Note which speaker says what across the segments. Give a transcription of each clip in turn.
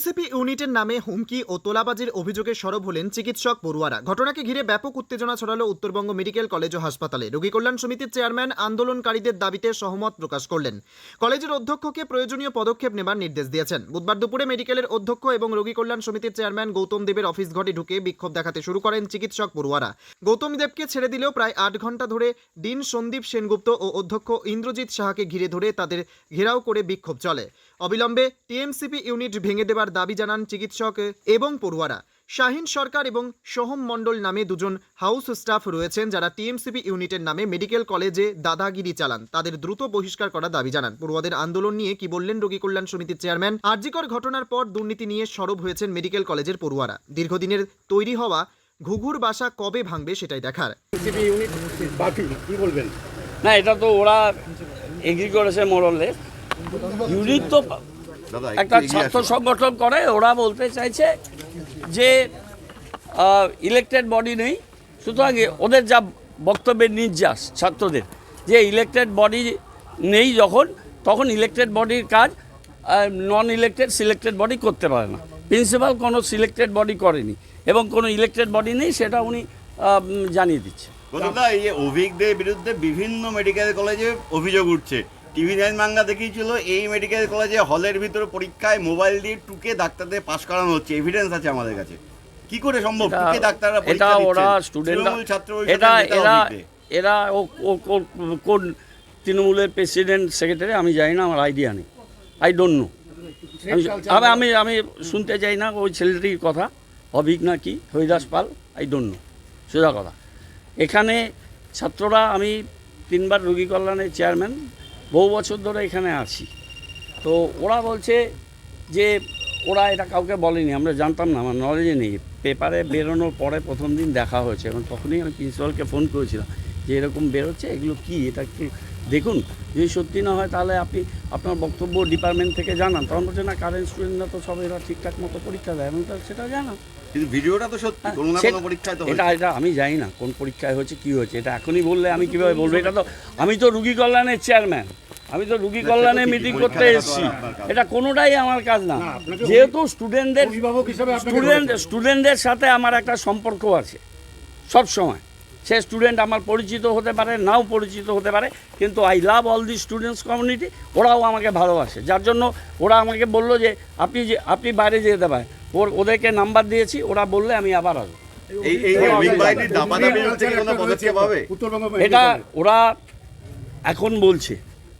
Speaker 1: TMCP ইউনিটের নামে হুমকি ও তোলাবাজির অভিযোগে সরব হলেন চিকিৎসক পড়ুয়ারা। ঘটনাকে ঘিরে ব্যাপক উত্তেজনা ছড়ালো উত্তরবঙ্গ মেডিকেল কলেজ ও হাসপাতালে। রোগী কল্যাণ সমিতির চেয়ারম্যান আন্দোলনকারীদের দাবিতে সহমত প্রকাশ করলেন। কলেজের অধ্যক্ষকে প্রয়োজনীয় পদক্ষেপ নেবার নির্দেশ দিয়েছেন। বুধবার দুপুরে মেডিকেলের অধ্যক্ষ এবং রোগী কল্যাণ সমিতির চেয়ারম্যান গৌতম দেবের অফিস ঘরে ঢুকে বিক্ষোভ দেখাতে শুরু করেন চিকিৎসক পড়ুয়ারা। গৌতম দেবকে ছেড়ে দিলেও প্রায় আট ঘণ্টা ধরে ডিন সন্দীপ সেনগুপ্ত ও অধ্যক্ষ ইন্দ্রজিৎ সাহাকে ঘিরে ধরে তাদের ঘেরাও করে বিক্ষোভ চলে। অবিলম্বে টিএমসিপি ইউনিট ভেঙে দেবার দাবি জানান চিকিৎসক এবং পড়ুয়ারা। শাহিন সরকার এবং সোহম মণ্ডল নামে দুজন হাউস স্টাফ রয়েছেন যারা টিএমসিপি ইউনিটের নামে মেডিকেল কলেজে দাদাগিরি চালান। তাদের দ্রুত বহিষ্কার করার দাবি জানান। পড়ুয়াদের আন্দোলন নিয়ে কি বললেন রোগী কল্যাণ সমিতির চেয়ারম্যান? আরজিকর ঘটনার পর দুর্নীতি নিয়ে সরব হয়েছেন মেডিকেল কলেজের পড়ুয়ারা। দীর্ঘদিনের তৈরি হওয়া ঘুঘুর বাসা কবে ভাঙবে সেটাই দেখার।
Speaker 2: সিপি ইউনিট বাতিল কি বলবেন?
Speaker 3: না এটা তো ওরা এগ্রি করেছে মরলে ইউনিট তো একটা ছাত্র সংগঠন করে ওরা বলতে চাইছে যে ইলেকটেড বডি নেই সুতরাং ওদের যা বক্তব্যের নির্যাস ছাত্রদের যে ইলেকটেড বডি নেই যখন তখন ইলেকটেড বডির কাজ নন ইলেকটেড সিলেক্টেড বডি করতে পারে না। প্রিন্সিপাল কোনো সিলেক্টেড বডি করেনি এবং কোনো ইলেকটেড বডি নেই সেটা উনি জানিয়ে দিচ্ছে।
Speaker 4: এই অভিজ্ঞদের বিরুদ্ধে বিভিন্ন মেডিকেল কলেজে অভিযোগ উঠছে। টিভি নাইন মাঙ্গা দেখিয়েছিল এই মেডিকেল কলেজে হলের ভিতরে পরীক্ষায় মোবাইল দিয়ে টুকে ডাক্তারদের পাশ করানো হচ্ছে এভিডেন্স আছে আমাদের কাছে। কি করে সম্ভব? টুকে ডাক্তাররা
Speaker 3: এটা ওরা স্টুডেন্ট
Speaker 4: ছাত্র
Speaker 3: এটা এরা এরা ও ও- ও- কোন তৃণমূলের প্রেসিডেন্ট সেক্রেটারি আমি জানি না আমার আইডিয়া নেই। আই ডোন্ট নো আমি আমি আমি শুনতে চাই না ওই ছেলেটির কথা অভিক না কি Haridas Pal I don't know সোজা কথা। এখানে ছাত্ররা আমি তিনবার রোগী কল্যাণের চেয়ারম্যান বহু বছর ধরে এখানে আছি। তো ওরা বলছে যে ওরা এটা কাউকে বলেনি, আমরা জানতাম না, আমার নলেজে নেই। পেপারে বেরোনোর পরে প্রথম দিন দেখা হয়েছে এবং তখনই আমি প্রিন্সিপালকে ফোন করেছিলাম। যে এরকম বেরোচ্ছে এগুলো কি? এটা একটু দেখুন। যদি সত্যি না হয় তাহলে আপনি আপনার বক্তব্য ডিপার্টমেন্ট থেকে জানান। তখন বলছে না কারেন্ট স্টুডেন্টরা তো সব এরা ঠিকঠাক মতো পরীক্ষা দেয়। এবং তাহলে সেটা জানান
Speaker 4: কিন্তু ভিডিওটা তো সত্যি
Speaker 3: হ্যাঁ,
Speaker 4: কোনো না কোনো পরীক্ষায় তো
Speaker 3: এটা এটা আমি জানি না কোন পরীক্ষায় হয়েছে কি হয়েছে। এটা এখনই বললে আমি কীভাবে বলব? এটা তো আমি তো রুগী কল্যাণের চেয়ারম্যান আমি তো রুগী কল্যাণে মিটিং করতে এসেছি। এটা কোনোটাই আমার কাজ না। যেহেতু স্টুডেন্টদের
Speaker 2: অভিভাবক
Speaker 3: স্টুডেন্ট স্টুডেন্টদের সাথে আমার একটা সম্পর্ক আছে সব সময় সে স্টুডেন্ট আমার পরিচিত হতে পারে নাও পরিচিত হতে পারে কিন্তু I love all the students community ওরাও আমাকে ভালোবাসে। যার জন্য ওরা আমাকে বলল যে আপনি যে আপনি বাইরে যেতে পারেন। ওর ওদেরকে নাম্বার দিয়েছি ওরা বললে আমি আবার আসব। এটা ওরা এখন বলছে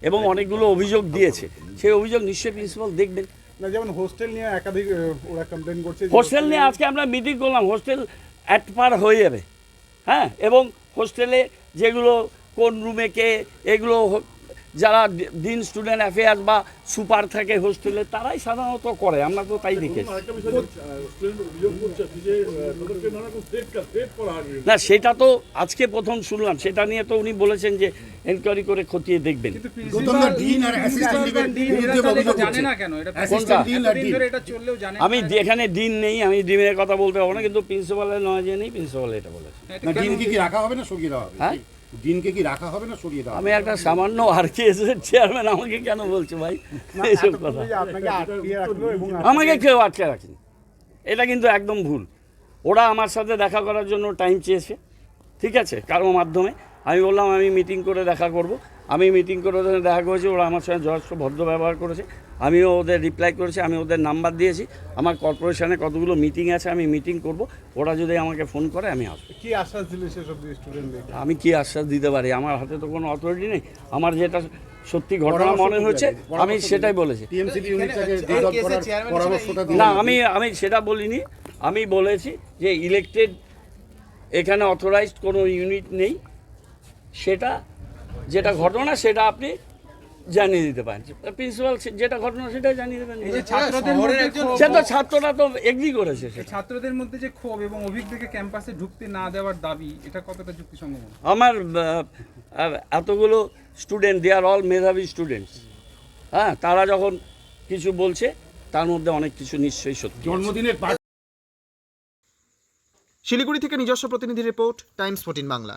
Speaker 3: এবং অনেকগুলো অভিযোগ দিয়েছে। সেই অভিযোগ নিশ্চয়ই প্রিন্সিপাল দেখবেন।
Speaker 5: না যেমন হোস্টেল নিয়ে একাধিক ওরা কমপ্লেন করছে
Speaker 3: হোস্টেল নিয়ে আজকে আমরা মিটিং করলাম হোস্টেল অ্যাট পার হয়ে যাবে। হ্যাঁ এবং হোস্টেলে যেগুলো কোন রুমে কে এগুলো যারা দিন স্টুডেন্ট অ্যাফেয়ার্স বা সুপার থাকে হোস্টেলে তারাই সাধারণত করে আমরা তো তাই দেখেছি। না সেটা তো আজকে প্রথম শুনলাম সেটা নিয়ে তো উনি বলেছেন যে এনকোয়ারি করে খতিয়ে দেখবেন।
Speaker 2: গৌতমদা ডিন আর অ্যাসিস্ট্যান্ট ডিনের বিরুদ্ধে অভিযোগ
Speaker 6: জানে
Speaker 2: উঠছে
Speaker 6: না কেন এটা
Speaker 2: অ্যাসিস্ট্যান্ট ডিন আর
Speaker 6: এতদিন
Speaker 2: ডিন।
Speaker 6: ধরে এটা চললেও জানে
Speaker 3: আমি এখানে দিন নেই আমি ডিমের কথা বলতে পারব না কিন্তু প্রিন্সিপালের নয় যে নেই প্রিন্সিপাল এটা বলেছে।
Speaker 2: কি রাখা হবে না হবে?
Speaker 3: হ্যাঁ?
Speaker 2: ডিনকে কি রাখা হবে না সরিয়ে দেওয়া
Speaker 3: আমি একটা সামান্য আর কে চেয়ারম্যান আমাকে কেন বলছো ভাই? এইসব কথা। আমাকে কেউ আটকে রাখেনি। এটা কিন্তু একদম ভুল। ওরা আমার সাথে দেখা করার জন্য টাইম চেয়েছে। ঠিক আছে কারও মাধ্যমে। আমি বললাম আমি মিটিং করে দেখা করব। আমি মিটিং করে ওদের দেখা করেছি ওরা আমার সঙ্গে যথেষ্ট ভদ্র ব্যবহার করেছে। আমিও ওদের রিপ্লাই করেছি আমি ওদের নাম্বার দিয়েছি। আমার কর্পোরেশনে কতগুলো মিটিং আছে আমি মিটিং করব। ওরা যদি আমাকে ফোন করে আমি আসব।
Speaker 5: কি আশ্বাস দিলে সেসব স্টুডেন্টদের
Speaker 3: আমি কি আশ্বাস দিতে পারি? আমার হাতে তো কোনো অথরিটি নেই। আমার যেটা সত্যি ঘটনা মনে হয়েছে আমি সেটাই বলেছি।
Speaker 2: টিএমসিপি ইউনিটটাকে
Speaker 6: এই
Speaker 2: ডিজলভ
Speaker 6: কেসের
Speaker 2: করার
Speaker 6: চেয়ারম্যান
Speaker 2: পরামর্শটা
Speaker 6: হিসেবে
Speaker 3: না আমি আমি সেটা বলিনি। আমি বলেছি যে ইলেকটেড এখানে অথরাইজড কোনো ইউনিট নেই। সেটা যেটা ঘটনা সেটা আপনি জানিয়ে দিতে পারেন। প্রিন্সিপাল যেটা ঘটনা সেটাই জানিয়ে দেবেন।
Speaker 6: এই যে ছাত্রদের মধ্যে ক্ষোভ-
Speaker 3: সে তো ছাত্ররা তো এগ্রি করেছে সেটা।
Speaker 6: ছাত্রদের মধ্যে যে ক্ষোভ এবং অভিজ্ঞকে ক্যাম্পাসে ঢুকতে না দেওয়ার দাবি এটা কতটা যুক্তিসঙ্গত?
Speaker 3: আমার এতগুলো স্টুডেন্ট দে আর অল মেধাবী স্টুডেন্টস হ্যাঁ তারা যখন কিছু বলছে তার মধ্যে অনেক কিছু নিশ্চয়ই সত্যি।
Speaker 2: জন্মদিনের
Speaker 1: শিলিগুড়ি থেকে নিজস্ব প্রতিনিধি রিপোর্ট টাইমস ফোর্টিন বাংলা।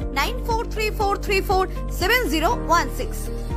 Speaker 7: 9434347016.